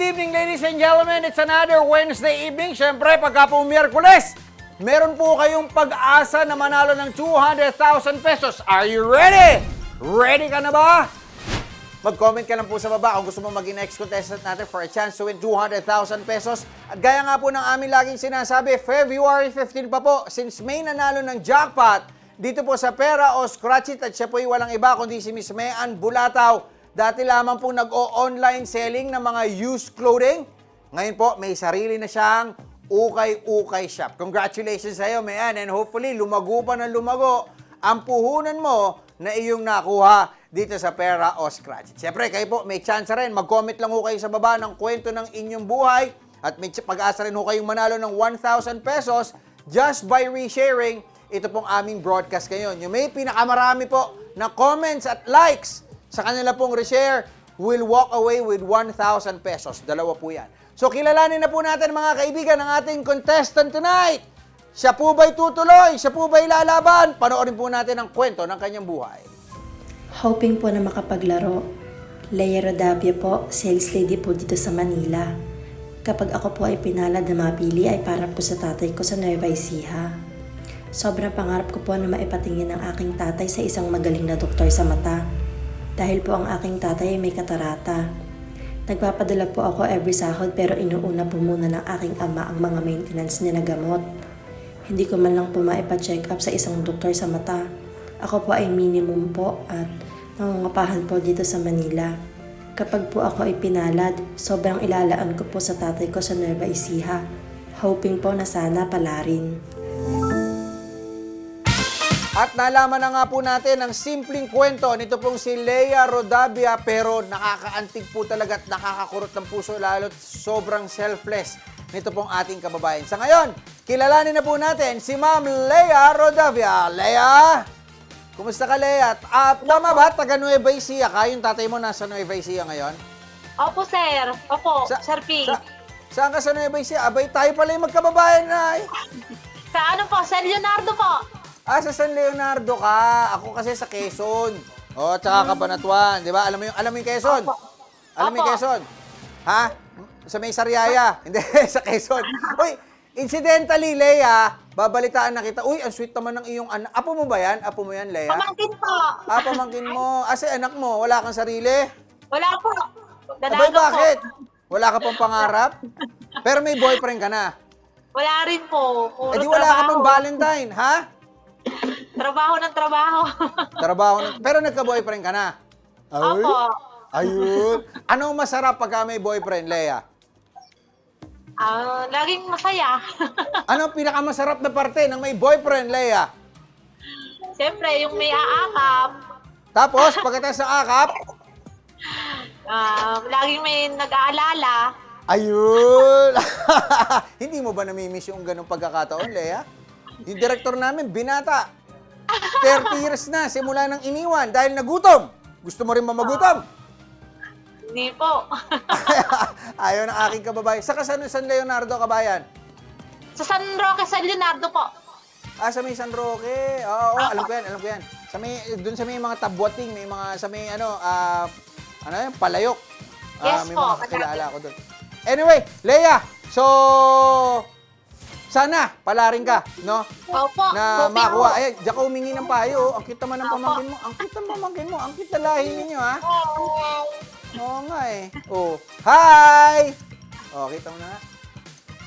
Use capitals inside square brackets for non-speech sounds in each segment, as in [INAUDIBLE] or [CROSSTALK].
Good evening, ladies and gentlemen. It's another Wednesday evening. Siyempre, pagka po Miyerkules, meron po kayong pag-asa na manalo ng 200,000 pesos. Are you ready? Ready ka na ba? Mag-comment ka lang po sa baba kung gusto mo maging next contestant natin for a chance to win 200,000 pesos. At gaya nga po ng amin laging sinasabi, February 15 pa po, since may nanalo ng jackpot, dito po sa Pera o Scratch It at siya po walang iba kundi si Miss Mayan Bulataw. Dati lamang po nag-o-online selling ng mga used clothing. Ngayon po, may sarili na siyang ukay-ukay shop. Congratulations sa iyo, Mayan. And hopefully, lumago pa ng lumago ang puhunan mo na iyong nakuha dito sa Pera o Scratch. Siyempre, kayo po, may chance rin. Mag-comment lang ho kayo sa baba ng kwento ng inyong buhay at may pag-asa rin ho kayong manalo ng 1,000 pesos just by resharing ito pong aming broadcast ngayon. Yung may pinakamarami po na comments at likes sa kanila pong reshare will walk away with 1,000 pesos. Dalawa po yan. So kilalanin na po natin mga kaibigan ang ating contestant tonight. Siya po ba'y tutuloy? Siya po ba'y lalaban? Panoorin po natin ang kwento ng kanyang buhay. Hoping po na makapaglaro. Leia Rodavia po, sales lady po dito sa Manila. Kapag ako po ay pinalad na mapili ay para po sa tatay ko sa Nueva Ecija. Sobrang pangarap ko po na maipatingin ang aking tatay sa isang magaling na doktor sa mata. Dahil po ang aking tatay ay may katarata. Nagpapadala po ako every sahod pero inuuna po muna ng aking ama ang mga maintenance niya na gamot. Hindi ko man lang po maipa-check up sa isang doktor sa mata. Ako po ay minimum po at nangungapahan po dito sa Manila. Kapag po ako ay pinalad, sobrang ilalaan ko po sa tatay ko sa Nueva Ecija. Hoping po na sana pala rin. At nalaman na nga po natin ang simpleng kwento nito pong si Leia Rodavia pero nakakaantig po talaga at nakakakurot ng puso lalo at sobrang selfless nito pong ating kababayan. Sa ngayon, kilalanin na po natin si Ma'am Leia Rodavia. Leia! Kumusta ka, Leia? Ah, tama ba? Taga Nueva Ecija ka? Yung tatay mo nasa Nueva Ecija ngayon? Opo, sir. Opo, Sa- Sir P. Sa, saan ka sa Nueva Ecija? Abay, tayo pala yung magkababayan na eh. [LAUGHS] Sa ano po? Sir Leonardo po. Ah, sa San Leonardo ka. Ako kasi sa Quezon. Oh, tsaka Cabanatuan. Di ba? Alam mo yung, alam mo yung Quezon? Opo. Alam mo yung Opo. Quezon? Ha? Sa may Sariaya. Hindi, [LAUGHS] sa Quezon. Uy, incidentally, Leia, babalitaan na kita. Uy, ang sweet naman ng iyong anak. Apo mo ba yan? Apo mo yan, Leia? Pamangkin po. Ah, pamangkin mo. Ah, si anak mo, wala kang sarili? Wala po. Abay, Dalaga bakit? po. Wala ka pang pangarap? Pero may boyfriend ka na. Wala rin po. Puro Eh di wala ka pang trabaho. Valentine, ha? Trabaho ng trabaho. Trabaho na. Pero nagka-boyfriend ka na. Ay? Opo. Ayun. Anong masarap pagka may boyfriend, Leia? Ah, laging masaya. Anong pinakamasarap na parte ng may boyfriend, Leia? Siyempre, yung may aakap, Tapos, pagkatapos ng akap, ah, laging may nag-aalala. ayun. [LAUGHS] Hindi mo ba namimiss yung ganong pagkakataon, Leia? Yung director namin, binata. 30 years na, simula nang iniwan dahil nagutom. Gusto mo rin mamagutom? Hindi po. [LAUGHS] Ayaw ng aking kababayan. Sa San, San Leonardo, kabayan. sa San Roque, San Leonardo po. Ah, sa may San Roque. Oo, oo, alam ko yan, alam ko yan. Sa may, dun sa may mga tabwating, may mga, sa may ano, ah, ano yan, palayok. Ah, Yes may po, mga kakilala ko dun. Anyway, Leia, so, sana, palaring ka, no? Opo. Na Kopi makuha. Ayan, diyan ka humingi ng payo. oh. Ang kita man ng Opo. pamangkin mo. Ang kita ng pamangkin mo. Ang kita lahi ninyo, ha? Oo nga eh. Oh. Hi! Oh, kita mo na nga.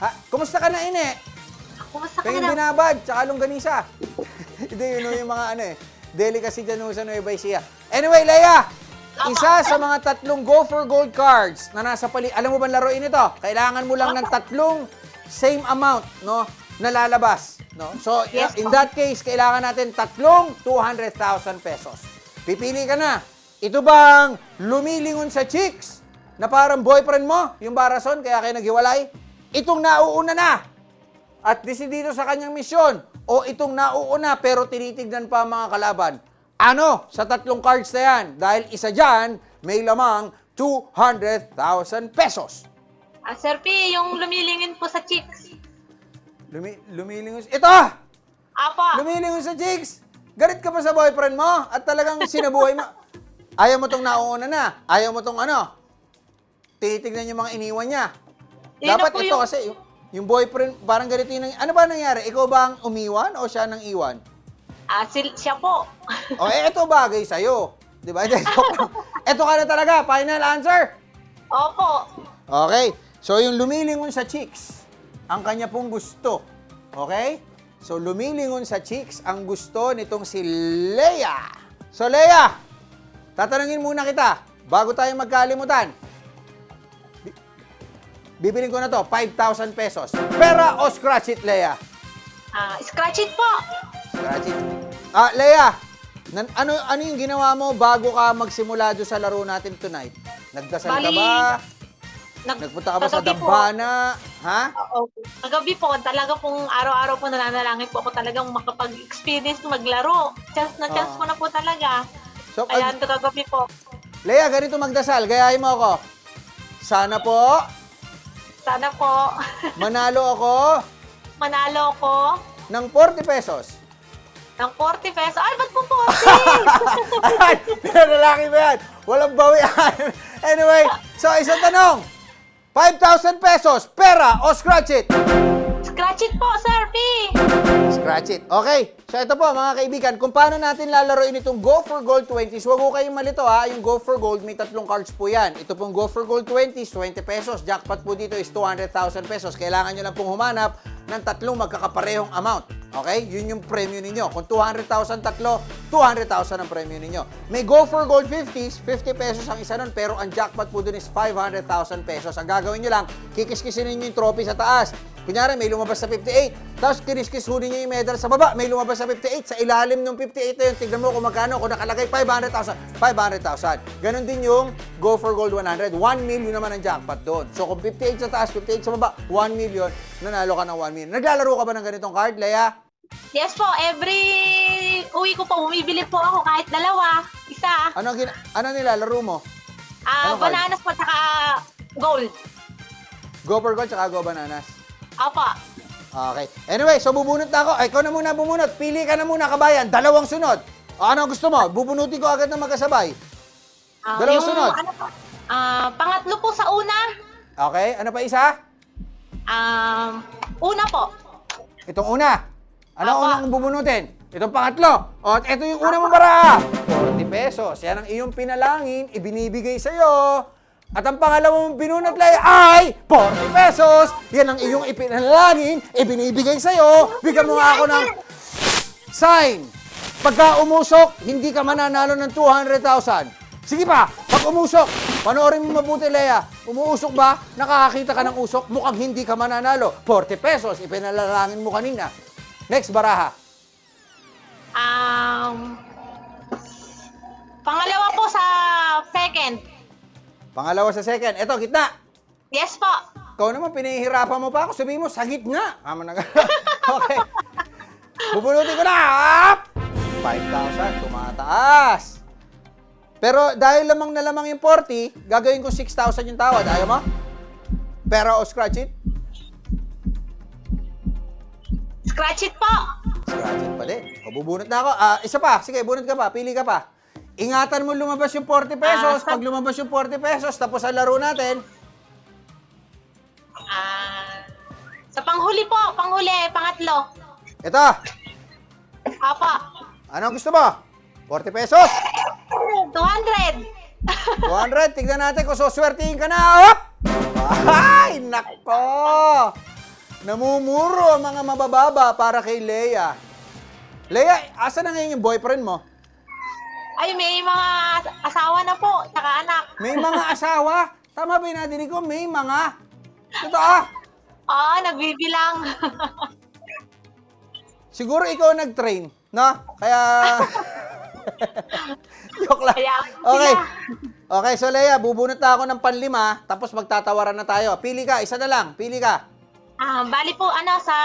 Ha? Kumusta ka na, Ine? Kumusta ka Pengin na? binabad, tsaka longganisa. [LAUGHS] Hindi, yun yung mga ano eh. Delicacy dyan sa Nueva Ecija. Anyway, Leia! Isa sa mga tatlong Go for Gold cards na nasa pali... Alam mo ba laruin ito? Kailangan mo lang ng tatlong same amount, no? Na lalabas, no? So, Yes, in that case, kailangan natin tatlong 200,000 pesos. Pipili ka na. Ito bang lumilingon sa chicks na parang boyfriend mo, yung barason, kaya kayo naghiwalay? Itong nauuna na at desidido sa kanyang misyon o itong nauuna pero tinitignan pa mga kalaban. Ano sa tatlong cards na yan? Dahil isa dyan, may lamang 200,000 pesos. Ah, Sir P, yung lumilingin po sa chicks. Lumi lumilingon. Ito! Apo. Lumilingon sa chicks! Galit ka pa sa boyfriend mo at talagang sinabuhay mo. Ayaw mo tong nauuna na. Ayaw mo tong ano. tinitignan yung mga iniwan niya. Na Dapat po ito yung- kasi, yung, yung boyfriend, parang ganito yung, nang- ano ba nangyari? Ikaw ba ang umiwan o siya nang iwan? Ah, sil- siya po. [LAUGHS] O, eh, ito bagay sa'yo. Di ba? [LAUGHS] ito ka na talaga. Final answer. Opo. Okay. So, yung lumilingon sa chicks, ang kanya pong gusto. Okay? So, lumilingon sa chicks ang gusto nitong si Leia. So, Leia, tatanungin muna kita, bago tayo magkalimutan. Bi- Bibiling ko na to, 5,000 pesos. Pera o scratch it, Leia? Ah, scratch it po. Scratch it. Ah, Leia, nan, ano, ano yung ginawa mo bago ka magsimula doon sa laro natin tonight? Nagdasal ka Bali, ba? Nag- Nagpunta ka ba sa kagabi po. dambana? Ha? Oo. Kagabi po, talaga pong araw-araw po nananalangin po ako talagang makapag-experience maglaro. Chance na chance Oo. ko na po talaga. So, Kaya pag, ito kagabi po. Lea, ganito magdasal. Gayahin mo ako. Sana po, Sana po [LAUGHS] manalo ako manalo ko ng 40 pesos. ng 40 pesos. Ay, ba't po 40? Ayan, pinanalaki mo yan. Walang bawian. [LAUGHS] anyway, so isang tanong. 5,000 pesos, pera o scratch it? Scratch it po, Sir P. Scratch it. Okay. So ito po mga kaibigan, kung paano natin lalaroin itong Go for Gold 20s, huwag ko kayong malito ha, yung Go for Gold may tatlong cards po yan. Ito pong Go for Gold 20s, 20 pesos. Jackpot po dito is 200,000 pesos. Kailangan nyo lang pong humanap ng tatlong magkakaparehong amount. Okay? Yun yung premyo ninyo. Kung 200,000 tatlo, 200,000 ang premyo ninyo. May Go for Gold 50s, 50 pesos ang isa nun, pero ang jackpot po dun is 500,000 pesos. Ang gagawin nyo lang, kikiskisin ninyo yung trophy sa taas. Kunyari, may lumabas sa 58. Tapos kiniskis ho ninyo yung medal sa baba. May lumabas sa 58. Sa ilalim ng 58 na yun, tignan mo kung magkano. Kung nakalagay 500,000, 500,000. Ganon din yung Go for Gold 100. 1 million naman ang jackpot doon. So kung 58 sa taas, 58 sa baba, 1 million, nanalo ka ng 1 million. Naglalaro ka ba ng ganitong card, Leia? Yes po, every uwi ko po, bumibili po ako kahit dalawa, isa. Ano, gina- ano nilalaro mo? Ah, Anong card? bananas po, tsaka gold. Go for Gold tsaka Go Bananas. Opo. Okay. Anyway, so bubunot na ako. Ay, ikaw na muna bumunot. Pili ka na muna, kabayan. Dalawang sunod. O, ano gusto mo? Bubunutin ko agad na magkasabay. Ah, Dalawang yung sunod. Ano po, ah, pangatlo po sa una. Okay? Ano pa isa? Um, una po. Itong una. Ano ang Apa. unang bubunutin? Itong pangatlo. O, at ito yung una mong bara. 40 pesos. Yan ang iyong pinalangin, ibinibigay sa'yo. At ang pangalawang binunot lay ay 40 pesos. Yan ang iyong ipinalangin, ibinibigay sa'yo. Bigyan mo nga ako ng sign. Pagka umusok, hindi ka mananalo ng 200,000. Sige pa, pag umusok, panoorin mo mabuti, Lea. Umuusok ba? Nakakakita ka ng usok? Mukhang hindi ka mananalo. 40 pesos, ipinalalangin mo kanina. Next, baraha. Um, pangalawa po sa second. Pangalawa sa second. Eto, gitna. Yes po. Ikaw naman, pinahihirapan mo pa ako. Sabihin mo, sa gitna. Tama na. [LAUGHS] okay. Bubunutin ko na. Up! 5,000. Tumataas. Pero dahil lamang na lamang yung 40, gagawin ko 6,000 yung tawad. Ayaw mo? Pera o scratch it? Scratch it po. Scratch it pa din. O, bubunot na ako. Ah, isa pa. Sige, bunot ka pa. Pili ka pa. Ingatan mo lumabas yung 40 pesos. Ah, sa- Pag lumabas yung 40 pesos, tapos ang laro natin, Ah, sa panghuli po, panghuli, pangatlo. ito. Apo. Ano ang gusto mo? 40 pesos? 200. 200, tignan natin kung suswertihin ka na. Hop! Ay, nako! Namumuro ang mga mabababa para kay Leia. Leia, asa na ngayon yung boyfriend mo? Ay, may mga asawa na po, tsaka anak. May mga [LAUGHS] asawa. Tama ba yung nadinig ko? May mga. Ito ah. Oo, nagbibilang. [LAUGHS] Siguro ikaw nag-train, no? Kaya... [LAUGHS] Joke lang. Kaya Okay. Okay, so Leia, bubunot na ako ng panlima, tapos magtatawaran na tayo. Pili ka, isa na lang. Pili ka. Ah, bali po, ano, sa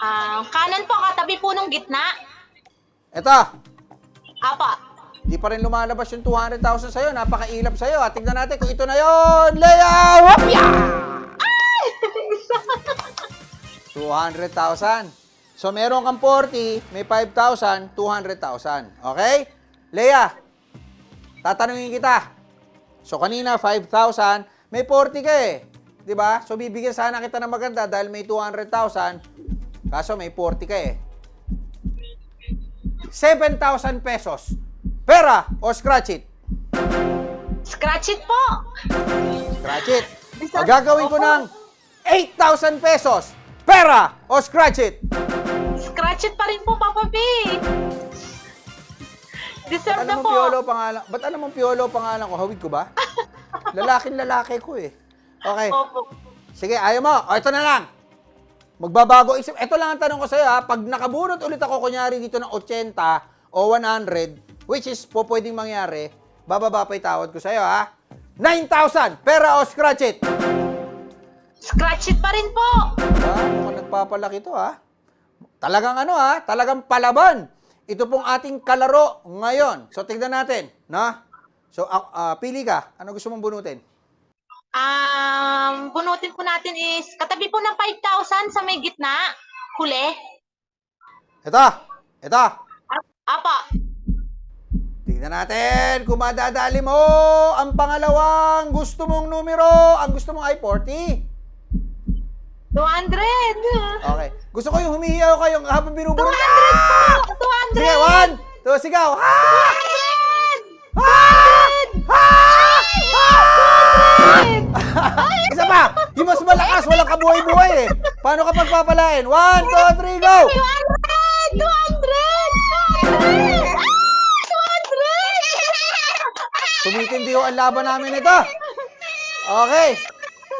ah, kanan po, katabi po nung gitna. Ito. Apo. Di pa rin lumalabas yung 200,000 sa'yo. Napakailap sa'yo. At tignan natin kung ito na yon. Leia! Wapya! 200,000. So, meron kang 40, may 5,000, 200,000. Okay? Leia, tatanungin kita. So, kanina, 5,000. May 40 ka eh. 'Di ba? So, bibigyan sana kita ng maganda dahil may 200,000. Kaso, may 40 ka eh. 7,000 pesos. Pera o scratch it? Scratch it po! Scratch it. O gagawin ko ng 8,000 pesos. Pera o scratch it? Scratch it pa rin po, Papa B! Deserve Ba't na po. Piolo pangalan? Ba't alam mo Piolo pangalan ko? Hawig ko ba? [LAUGHS] Lalaking lalaki ko eh. Okay. Opo. Sige, ayaw mo. O, ito na lang. Magbabago isip. Ito lang ang tanong ko sa'yo ha. Pag nakabunot ulit ako, kunyari dito ng 80 o 100, which is po pwedeng mangyari, bababa pa yung tawad ko sa'yo ha. 9,000! Pera o scratch it! Scratch it pa rin po! Ah, mukhang nagpapalaki to ha. Talagang ano ha, talagang palaban. Ito pong ating kalaro ngayon. So tignan natin, no? So ah, ah, pili ka. Ano gusto mong bunutin? Um, bunutin po natin is, katabi po ng 5,000 sa may gitna. Huli. Ito, ito. A- Apa. Tignan natin kung madadali mo ang pangalawang gusto mong numero. Ang gusto mong ay 40. 200. Okay. Gusto ko yung humihiyaw kayo habang binubunot. 200 po! 200! Sige, one, two, sigaw. Ha! 200! Ha! Ha! Ha! Isa pa! [LAUGHS] Yung mas malakas, walang kabuhay-buhay eh. Paano ka pagpapalain? One, two, three, go! 200! 200! 200! Ah! 200! Tumitindi ho ang laban namin ito. Okay.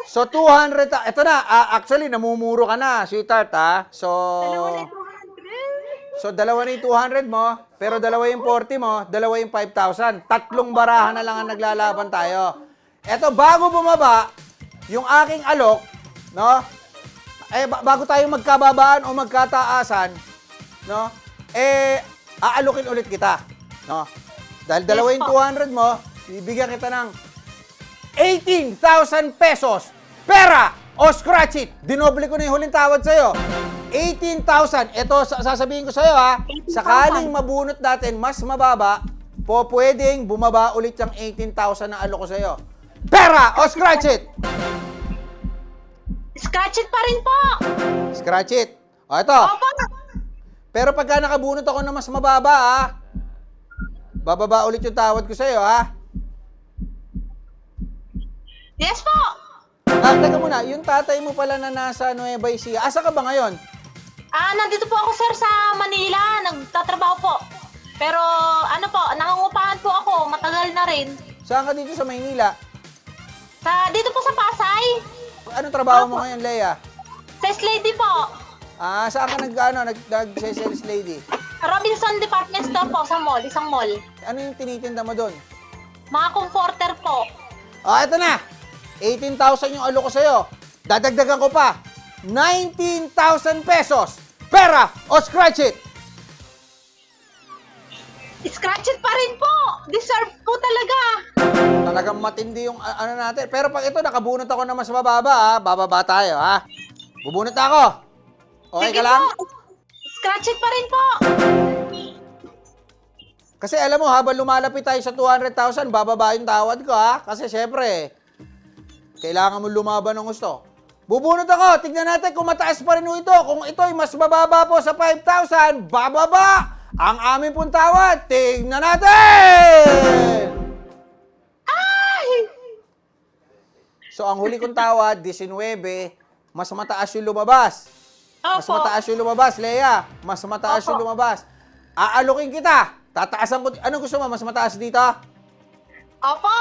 So, 200. ta- Ito na. ah, actually, namumuro ka na, sweetheart, ha? So, so dalawa na yung 200 mo, pero dalawa yung 40 mo, dalawa yung 5,000. Tatlong barahan na lang ang naglalaban tayo. Ito, bago bumaba, yung aking alok, no? Eh, ba- bago tayo magkababaan o magkataasan, no? Eh, aalokin ulit kita, no? Dahil dalawa yung po. 200 mo, bibigyan kita ng 18,000 pesos. Pera o scratch it. Dinoble ko na yung huling tawad sa'yo. 18,000. Ito, sa- sasabihin ko sa'yo ha. 18,000. Sakaling mabunot natin mas mababa, po pwedeng bumaba ulit yung 18,000 na alo ko sa'yo. Pera o scratch it. Scratch it pa rin po! Scratch it. O ito. Opo! Pero pagka nakabunot ako na mas mababa ha, bababa ulit yung tawad ko sa'yo ha. Yes po! Ah, teka muna, yung tatay mo pala na nasa Nueva Ecija, asa ka ba ngayon? Ah, nandito po ako sir sa Manila. Nagtatrabaho po. Pero ano po, nangungupahan po ako. Matagal na rin. Saan ka dito sa Maynila? Sa, dito po sa Pasay. Anong trabaho mo ngayon, Leia? Sales lady po. Ah, saan ka nag, ano, nag, nag sales lady? Robinson Department Store po sa mall. Isang mall. Ano yung tinitinda mo doon? Mga comforter po. Ah, ito na. 18,000 yung alo ko sa'yo. Dadagdagan ko pa. 19,000 pesos. Pera o scratch it. Scratch it pa rin po. Deserve po talaga. Talagang matindi yung a- ano natin. Pero pag ito, nakabunot ako na mas mababa, ha? bababa tayo, ha? Bubunot ako. Okay Sige ka lang? po. Scratch it pa rin po. Kasi alam mo, habang lumalapit tayo sa 200,000, bababa yung tawad ko, ha? Kasi syempre, kailangan mo lumaban ng gusto. Bubunot ako. Tignan natin kung mataas pa rin ho ito. Kung ito ay mas mababa po sa 5,000, bababa ang aming pong tawad. Tignan natin! Ay! So, ang huli kong tawad, 19, mas mataas yung lumabas. Mas Opo. mataas yung lumabas, Leia. Mas mataas yung Opo. lumabas. Aalokin kita. Tataasan ko. Ano gusto mo? Mas mataas dito? Opo.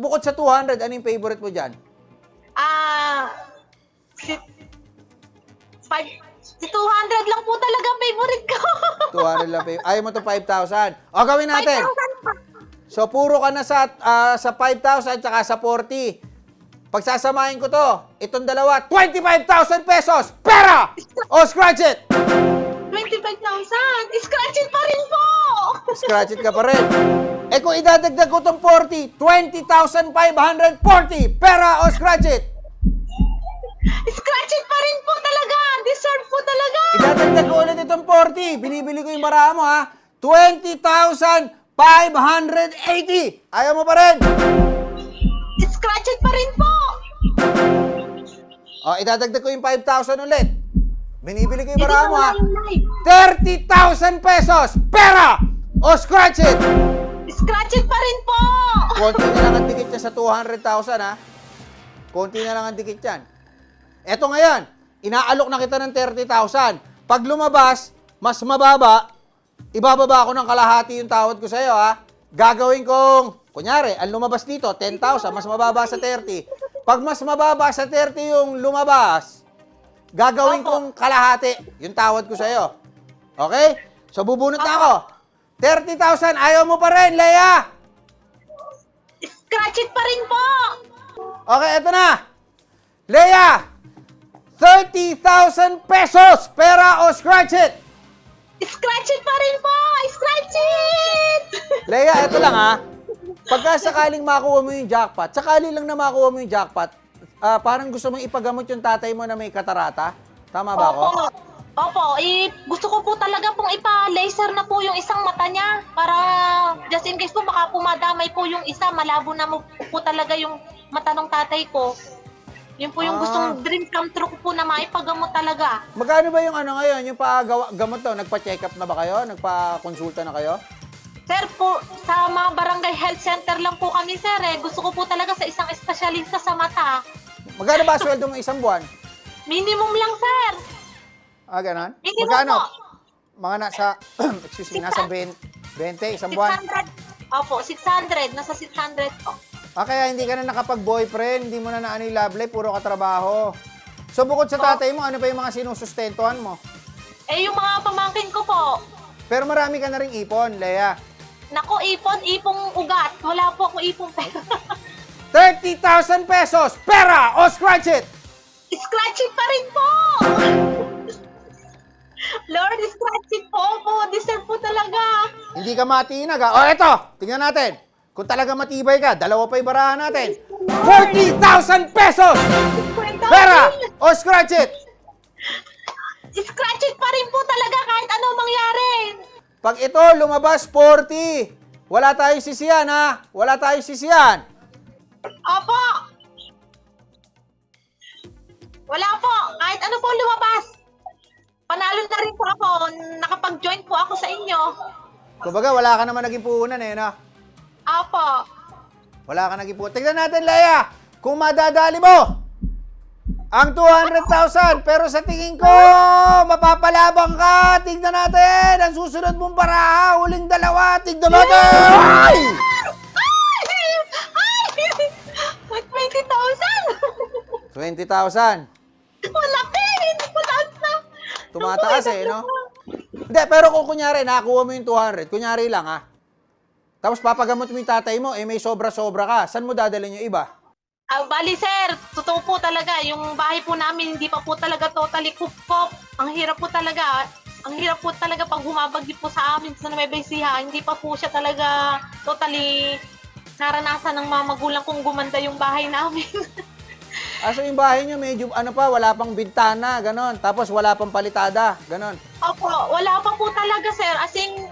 Bukod sa 200, ano yung favorite mo dyan? Ah, five, si 200 lang po talaga favorite ko. [LAUGHS] 200 lang. fav- Ayaw mo to 5,000. O, gawin natin. 5,000 pa. So, puro ka na sa, ah, sa 5,000 tsaka sa 40. Pagsasamahin ko to, itong dalawa, 25,000 pesos! Pera! O, scratch it! 25,000. Scratch it pa rin po. Scratch it ka pa rin. Eh kung idadagdag ko tong 40, 20,540. Pera o scratch it? Scratch it pa rin po talaga. Deserve po talaga. Idadagdag ko ulit itong 40. Binibili ko yung bara mo ha. 20,580. Ayaw mo pa rin? Scratch it pa rin po! O, idadagdag ko yung 5,000 ulit. Binibili ko yung na mo ha. wala yung live. 30,000 pesos! Pera! O scratch it! Scratch it pa rin po! Konti na lang ang dikit niya sa 200,000 ha. Konti na lang ang dikit yan. Eto ngayon, inaalok na kita ng 30,000. Pag lumabas, mas mababa, ibababa ko ng kalahati yung tawad ko sa'yo ha. Gagawin kong, kunyari, ang lumabas dito, 10,000, mas mababa sa 30. Pag mas mababa sa 30 yung lumabas, gagawin kong kalahati yung tawad ko sa'yo. Okay? So, bubunot na ako. 30,000, ayaw mo pa rin, Leia! Scratch it pa rin po! Okay, eto na. Leia, 30,000 pesos. Pera o scratch it. Scratch it pa rin po! Scratch it! [LAUGHS] Leia, eto lang ha. Pagka sakaling makuha mo yung jackpot, sakali lang na makuha mo yung jackpot, ah, parang gusto mong ipagamot yung tatay mo na may katarata. Tama ba ako? Opo. Opo, eh, gusto ko po talaga pong ipa-laser na po yung isang mata niya para just in case po baka po madamay po yung isa, malabo na mo po talaga yung mata ng tatay ko. Yun po yung Ah. gustong dream come true ko po na maipagamot talaga. Magkano ba yung ano ngayon, yung pagawa, gamot to? Nagpa-check up na ba kayo? Nagpa-konsulta na kayo? Sir, po, sa mga barangay health center lang po kami, sir. Eh. Gusto ko po talaga sa isang espesyalista sa mata. Magkano ba sweldo mo isang buwan? Minimum lang, sir. Ah, ganon? Minimum Magkano? po. Mga nasa, [CLEARS THROAT] excuse me, nasa 20, 20 isang buwan? 600. Opo, 600. Nasa 600 po. Ah, kaya hindi ka na nakapag-boyfriend, hindi mo na naano yung love life, puro ka trabaho. So, bukod sa tatay mo, ano pa yung mga sinusustentuhan mo? Eh, yung mga pamangkin ko po, Pero marami ka na ring ipon, Lea. Nako, ipon, ipong ugat. Wala po akong ipong pera. [LAUGHS] 30,000 pesos! Pera o scratch it! scratch it pa rin po! [LAUGHS] Lord, scratch it po po. Deserve po talaga. Hindi ka matinag, ha? O, eto! Tingnan natin. Kung talaga matibay ka, dalawa pa yung barahan natin. 40,000 pesos! Pera o scratch it! Scratch it pa rin po talaga kahit ano mangyari. Pag ito lumabas 40, wala tayong sisiyan, ha? Wala tayong sisiyan. Opo. Wala po. Kahit ano po lumabas. Panalo na rin po ako. Nakapag-join po ako sa inyo. Kumbaga, wala ka naman naging puhunan, eh, no? Opo. Wala ka naging puhunan. Tignan natin, Leia, kung madadali mo ang 200,000. Pero sa tingin ko, mapapalabang ka. Tignan natin. Ang susunod mong baraha, huling dalawa. Tignan natin. Ay! Ay! 20,000! 20,000. Malaki! Mataas na! Tumataas eh, no? Hindi, pero kung kunyari, nakakuha mo yung 200, kunyari lang ha. Tapos papagamot mo yung tatay mo, eh may sobra-sobra ka. Saan mo dadalhin yung iba? Ah, bali sir, totoo po talaga, yung bahay po namin hindi pa po talaga totally cook-cook. Ang hirap po talaga, ang hirap po talaga pag humabagyo po sa amin sa Nueva Ecija, hindi pa po siya talaga totally naranasan ng mga magulang kong gumanda yung bahay namin. [LAUGHS] Aso yung bahay nyo, medyo ano pa, wala pang bintana, ganon. Tapos wala pang palitada, ganon. Opo, wala pa po talaga sir, as in,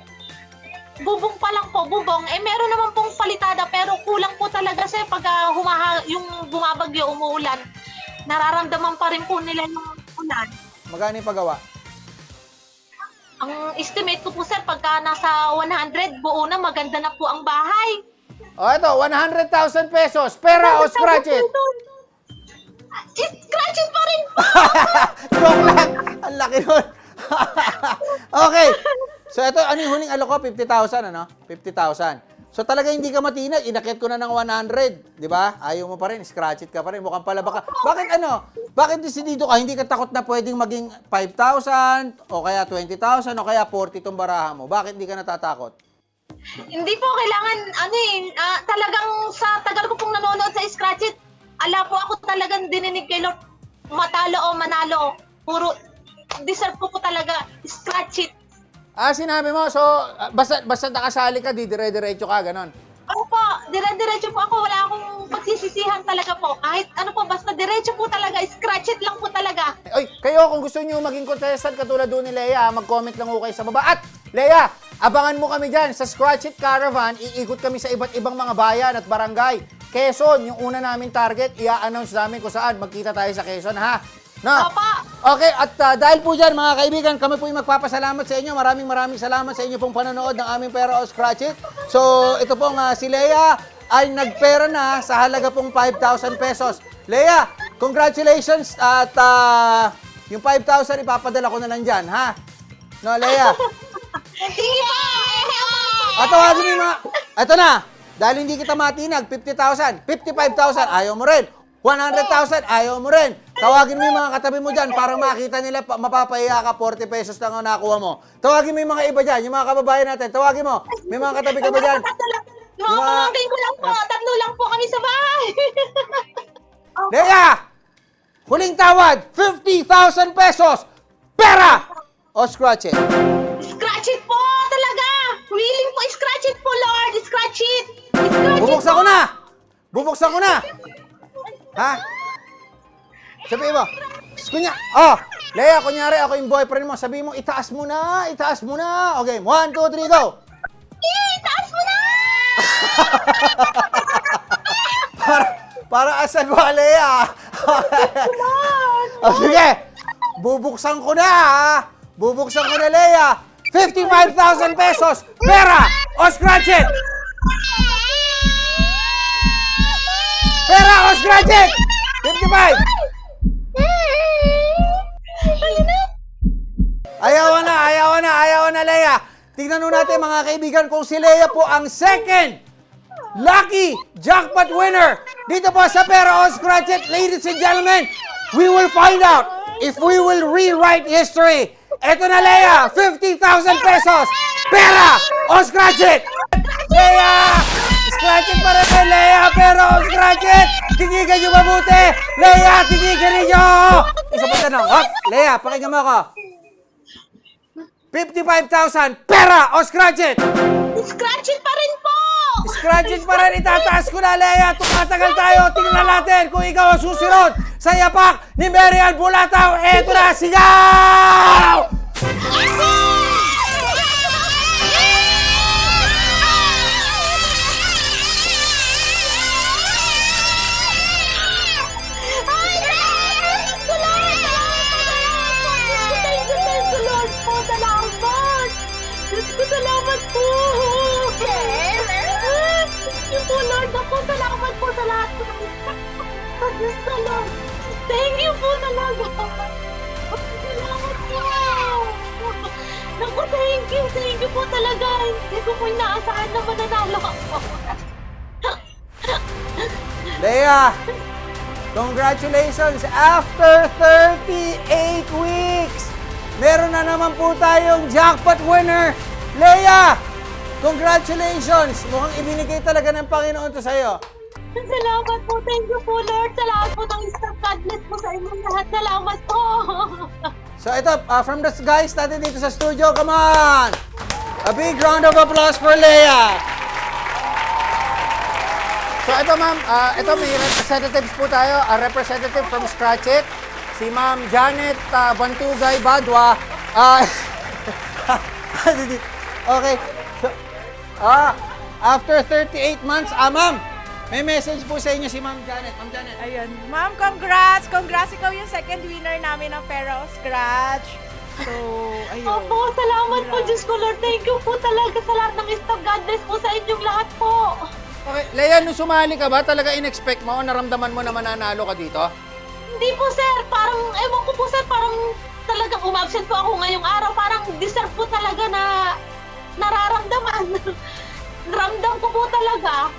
bubong pa lang po, bubong. Eh meron naman pong palitada pero kulang po talaga sir pag ah, humaha, yung bumabagyo, umuulan. Nararamdaman pa rin po nila yung ulan. Magkano yung pagawa? Ang estimate ko po sir, pagka nasa 100, buo na, maganda na po ang bahay. O ito, 100,000 pesos. Pera o scratch it? Scratch it pa rin po! [LAUGHS] Joke lang. Ang laki nun. [LAUGHS] okay. So ito, ano yung huling alok ko? 50,000, ano? 50,000. So talaga hindi ka matinag. Inakit ko na ng 100. Di ba? Ayaw mo pa rin. Scratch it ka pa rin. Mukhang pala baka. Bakit ano? Bakit desidido ka? Hindi ka takot na pwedeng maging 5,000 o kaya 20,000 o kaya 40 tong baraha mo. Bakit hindi ka natatakot? Hindi po kailangan, ano eh, ah, talagang sa tagal ko pong nanonood sa Scratch It, ala po ako talagang dininig kay Lord, matalo o manalo, puro, deserve ko po talaga, Scratch It. Ah, sinabi mo. So, ah, basta, basta nakasali ka, di dire-diretso ka, ganon. Ako po, dire-diretso po ako, wala akong pagsisisihan talaga po. Kahit ano po, basta diretso po talaga, Scratch It lang po talaga. Oy, kayo kung gusto niyo maging contestant katulad doon ni Leia, mag-comment lang ho kayo sa baba. At, Leia, abangan mo kami dyan sa Scratch It Caravan. Iikot kami sa iba't ibang mga bayan at barangay. Quezon, yung una namin target, i-announce namin kung saan. Magkita tayo sa Quezon, ha? No? Opo. Okay, at ah, dahil po dyan, mga kaibigan, kami po yung magpapasalamat sa inyo. Maraming maraming salamat sa inyo pong panonood ng aming Pera o Scratch It. So, ito pong ah, si Leia ay nagpera na sa halaga pong 5,000 pesos. Leia, congratulations at ah, yung 5,000 ipapadala ko na lang dyan, ha? No, Leia. Sige po! At tawagin mo yung mga... Ito na! Dahil hindi kita matinag, 50,000, 55,000, ayaw mo rin. 100,000, ayaw mo rin. Tawagin mo yung mga katabi mo dyan para makita nila, pa, mapapahiya ka, 40 pesos lang ang nakuha mo. Tawagin mo yung mga iba dyan, yung mga kababayan natin. Tawagin mo. May mga katabi ka ba dyan? Tatlo lang. Yung Mga mga- pamangkin ko lang po. Tatlo lang po kami sa bahay. [LAUGHS] Leia! Huling tawad, 50,000 pesos! Pera! O scratch it. Scratch it po talaga! Willing po, scratch it po, Lord! Scratch it! Scratch it Bubuksan ko na! Bubuksan ko na! Ha? Sabihin mo, kunya, oh, Leia, kunyari ako yung boyfriend mo, sabihin mo, itaas mo na, itaas mo na. Okay, one, two, three, go! Eh, taas mo na! Para, para asan mo, Leia? oh, sige, bubuksan ko na, ha? Bubuksan ko na, Leia. 55,000 pesos, pera, o scratch it! Pera, o scratch it! 55! Ayaw na, ayaw na, ayaw na, Leia. Tingnan nun natin mga kaibigan kung si Leia po ang second lucky jackpot winner dito po sa Pera o Scratch It. Ladies and gentlemen, we will find out if we will rewrite history. Eto na, Leia, 50,000 pesos. Pera o Scratch It. Leia! Scratch it pa rin, Leia, pero scratch it! Tinigan nyo mabuti! Leia, tinigan ninyo! Isa pa tanong, hop! Leia, pakinggan mo ako. 55,000 pera o scratch it! Scratch it pa rin po! Scratch it pa rin, itataas ko na, Leia. Tumatagal tayo. Tingnan natin kung ikaw ang susunod sa yapak ni Mary Ann Bulataw. Eto na, sigaw! Ay, sa lahat ng Diyos ko, Lord! Thank you po talaga! Salamat po! Naku, thank you! Thank you po talaga! Hindi ko po inaasahan na mananalo ako. Leia, congratulations! After 38 weeks, meron na naman po tayong jackpot winner. Leia, congratulations! Mukhang ibinigay talaga ng Panginoon to sa'yo. Salamat po. Thank you po, Lord. Salamat po ng isang God bless po sa inyong lahat. Salamat po. [LAUGHS] So ito, uh, from the guys natin dito sa studio, come on! A big round of applause for Leia! So ito ma'am, uh, ito may representatives po tayo, a representative from Scratch It, si Ma'am Janet uh, Bantugay Badwa. Ah, [LAUGHS] [LAUGHS] okay. So, ah, after 38 months, ah ma'am, may message po sa inyo si Ma'am Janet. Ma'am Janet. Ayun. Ma'am, congrats! Congrats! Ikaw yung second winner namin ng Pero Scratch. So, ayun. Opo, salamat po, Diyos ko, Lord. Thank you po talaga sa lahat ng isang God bless po sa inyong lahat po. Okay, Leia, nung sumali ka ba, talaga in-expect mo o naramdaman mo na mananalo ka dito? Hindi po, sir. Parang, ewan ko po, sir. Parang talagang umabsent po ako ngayong araw. Parang deserve po talaga na nararamdaman. [LAUGHS] Ramdam ko po talaga.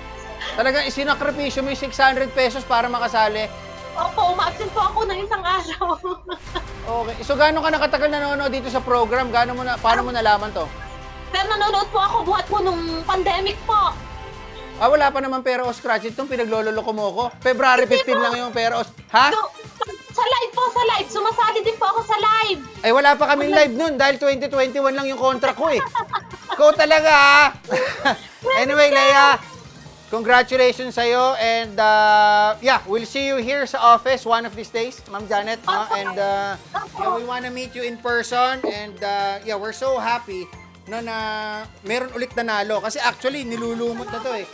Talagang isinakripisyo mo yung 600 pesos para makasali. Opo, umabsent po ako ng isang araw. [LAUGHS] Okay. So, gaano ka nakatagal nanonood dito sa program? Gaano mo na, paano mo nalaman to? Sir, nanonood po ako buhat po nung pandemic po. Ah, wala pa naman pera o scratch itong pinaglololoko mo ko. February 15 lang yung pera o... Ha? So, sa live po, sa live. Sumasali din po ako sa live. Ay, wala pa kaming live nun dahil 2021 lang yung contract ko eh. Ikaw talaga ah. [LAUGHS] anyway, Leia, congratulations sa'yo and uh, yeah, we'll see you here sa office one of these days, Ma'am Janet. no? And uh, yeah, we wanna meet you in person and uh, yeah, we're so happy no, na meron ulit nanalo. Kasi actually, nilulumot na to eh.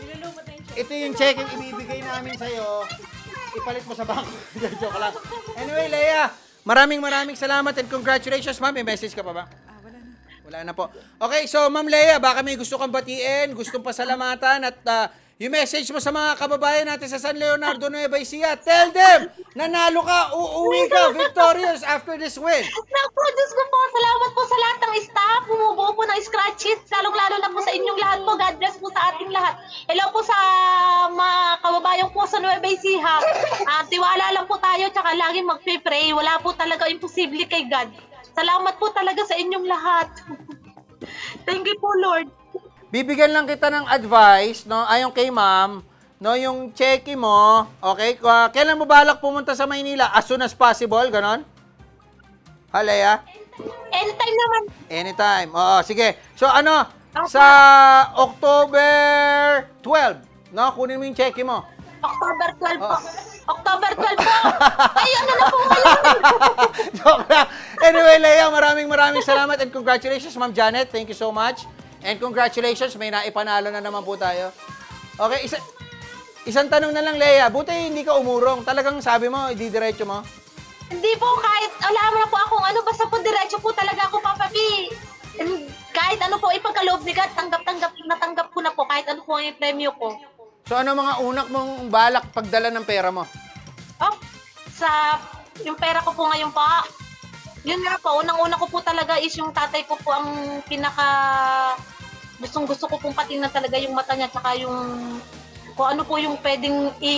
Nilulumot na yung ito yung check yung ibibigay namin sa'yo. Ipalit mo sa bangko. [LAUGHS] Joke lang. Anyway, Leia, maraming maraming salamat and congratulations, ma'am. May message ka pa ba? Wala na. Po. Okay, so Ma'am Leia, baka may gusto kang batiin, gustong pasalamatan at ah, yung message mo sa mga kababayan natin sa San Leonardo Nueva Ecija, tell them, nanalo ka, uuwi ka, victorious after this win. Naku, Diyos ko po, salamat po sa lahat ng staff, bumubuo po ng scratches, lalong-lalo na po sa inyong lahat po. God bless po sa ating lahat. Hello po sa mga kababayan po sa Nueva Ecija. Ah, tiwala lang po tayo, tsaka lagi magpe-pray. Wala po talaga imposible kay God. Salamat po talaga sa inyong lahat. [LAUGHS] Thank you po, Lord. Bibigyan lang kita ng advice, no, ayon kay ma'am, no, yung checky mo, okay, K- kailan mo balak pumunta sa Maynila? As soon as possible, ganon? Ha, Leia? Anytime naman. Anytime. Oo, sige. So ano, sa October 12, no, kunin mo yung checky mo. October 12 po. Oh. October 12 po. Ay, ano na po ngayon? [LAUGHS] Joke lang. Anyway, Leia, maraming maraming salamat and congratulations, Ma'am Janet. Thank you so much. And congratulations, may naipanalo na naman po tayo. Okay, isa, isang tanong na lang, Leia. Buti hindi ka umurong. Talagang sabi mo, ididiretso mo. Hindi po, kahit wala mo na po akong ano, basta po diretso po talaga ako, Papa P. And kahit ano po, ipagkaloob ni God, tanggap-tanggap, natanggap ko na po, kahit ano po yung premyo ko. So ano mga unak mong balak pagdala ng pera mo? Oh, sa yung pera ko po ngayon pa, yun nga po, unang-una ko po talaga is yung tatay ko po ang pinaka gustong gusto ko pong patingnan talaga yung mata niya tsaka yung kung ano po yung pwedeng i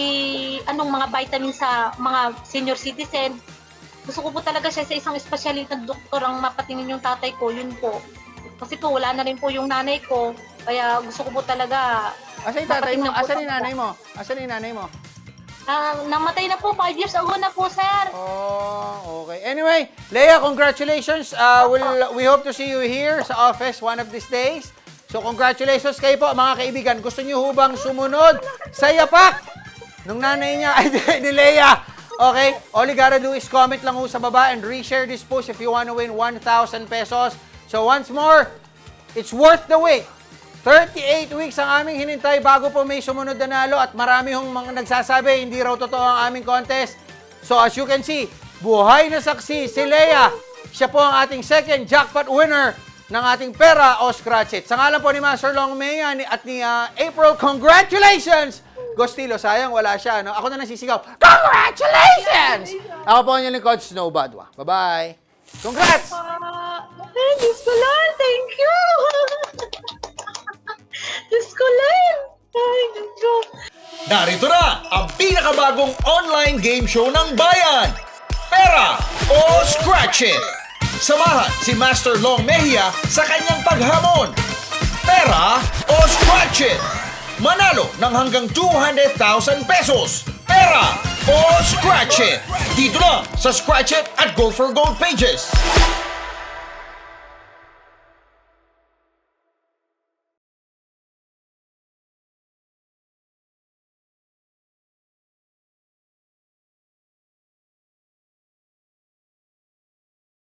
anong mga vitamin sa mga senior citizen. Gusto ko po talaga siya sa isang espesyalista doktor ang mapatingin yung tatay ko, yun po. Kasi po wala na rin po yung nanay ko, kaya gusto ko po talaga Asan yung tatay mo? Asan yung nanay mo? Asan yung nanay mo? Ah, namatay na po, 5 years ago na po, sir. Oh, okay. Anyway, Leia, congratulations. Uh, we'll, we hope to see you here sa office one of these days. So, congratulations kayo po, mga kaibigan. Gusto niyo hubang sumunod sa yapak nung nanay niya, [LAUGHS] ay, ni Leia. Okay? All you gotta do is comment lang ho sa baba and reshare this post if you wanna win 1,000 pesos. So, once more, it's worth the wait. 38 weeks ang aming hinintay bago po may sumunod na nalo at marami hong mga nagsasabi hindi raw totoo ang aming contest. So as you can see, buhay na saksi si Leia. Siya po ang ating second jackpot winner ng ating pera o scratch it. Sa ngalan po ni Master Long ni- at ni ah, April, congratulations! Gostilo, sayang wala siya. No? Ako na nasisigaw, congratulations! Ako po ang inyong lingkod, Snow Badwa. Bye-bye! Congrats! Ah, ko lang, thank you! [LAUGHS] Ko lang! Ay, Diyos ko. Narito na ang pinakabagong online game show ng bayan. Pera o Scratch It! Samahan si Master Long Mejia sa kanyang paghamon. Pera o Scratch It! Manalo ng hanggang 200,000 pesos. Pera o Scratch It! Dito lang sa Scratch It at Go for Gold pages.